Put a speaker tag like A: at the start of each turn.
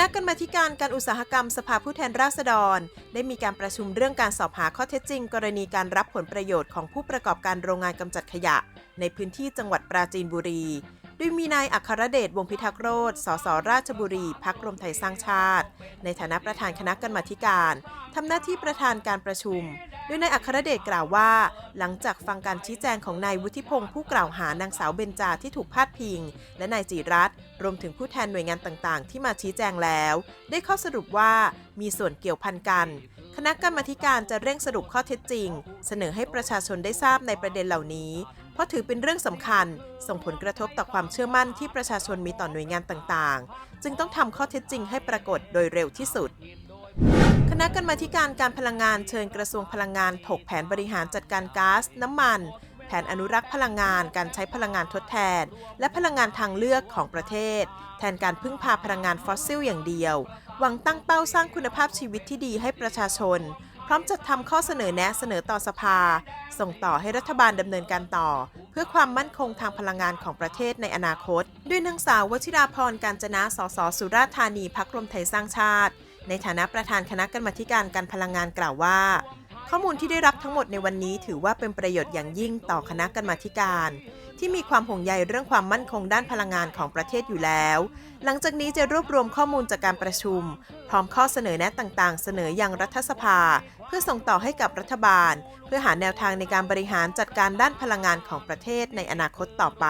A: ณะกรรมาธิการการอุตสาหกรรมสภาผู้แทนราษฎร ได้มีการประชุมเรื่องการสอบหาข้อเท็จจริง กรณีการรับผลประโยชน์ของผู้ประกอบการโรงงานกำจัดขยะ ในพื้นที่จังหวัดปราจีนบุรี ยมีนายอัครเดชวงพิทักษ์โรธสสราชบุรีพักรวมไทยสร้างชาติ ในฐานะประธานคณะกรรมาธิการทำหน้าที่ประธานการประชุม โดยนายอัครเดชกล่าวว่า หลังจากฟังการชี้แจงของนายวุฒิพงศ์ผู้กล่าวหานางสาวเบญจาที่ถูกพาดพิง และนายจิรัตน์รวมถึงผู้แทนหน่วยงานต่างๆ ที่มาชี้แจงแล้ว ได้ข้อสรุปว่ามีส่วนเกี่ยวพันกัน คณะกรรมาธิการจะเร่งสรุปข้อเท็จจริง เสนอให้ประชาชนได้ทราบในประเด็นเหล่านี้ เพราะถือเป็นเรื่องสำคัญ ส่งผลกระทบต่อความเชื่อมั่นที่ประชาชนมีต่อหน่วยงานต่างๆ จึงต้องทำข้อเท็จจริงให้ปรากฏโดยเร็วที่สุดคณะกรรมาการการพลังงานเชิญกระทรวงพลังงานถกแผนบริหารจัดการก๊าซน้ำมัน แผนอนุรักษ์พลังงาน การใช้พลังงานทดแทน และพลังงานทางเลือกของประเทศ แทนการพึ่งพาพลังงานฟอสซิลอย่างเดียว หวังตั้งเป้าสร้างคุณภาพชีวิตที่ดีให้ประชาชน พร้อมจัดทำข้อเสนอแนะเสนอต่อสภา ส่งต่อให้รัฐบาลดำเนินการต่อ เพื่อความมั่นคงทางพลังงานของประเทศในอนาคต ด้วยนางสาววชิราพรการจนะสสสุราษฎร์ธานีพักรวมไทยสร้างชาติ ในฐานะประธานคณะกรรมาธิการการพลังงานกล่าวว่า ข้อมูลที่ได้รับทั้งหมดในวันนี้ถือว่าเป็นประโยชน์อย่างยิ่งต่อคณะกรรมาธิการ ที่มีความห่วงใยเรื่องความมั่นคงด้านพลังงานของประเทศอยู่แล้ว หลังจากนี้จะรวบรวมข้อมูลจากการประชุม พร้อมข้อเสนอแนะต่างๆ เสนอยังรัฐสภา เพื่อส่งต่อให้กับรัฐบาล เพื่อหาแนวทางในการบริหารจัดการด้านพลังงานของประเทศในอนาคตต่อไป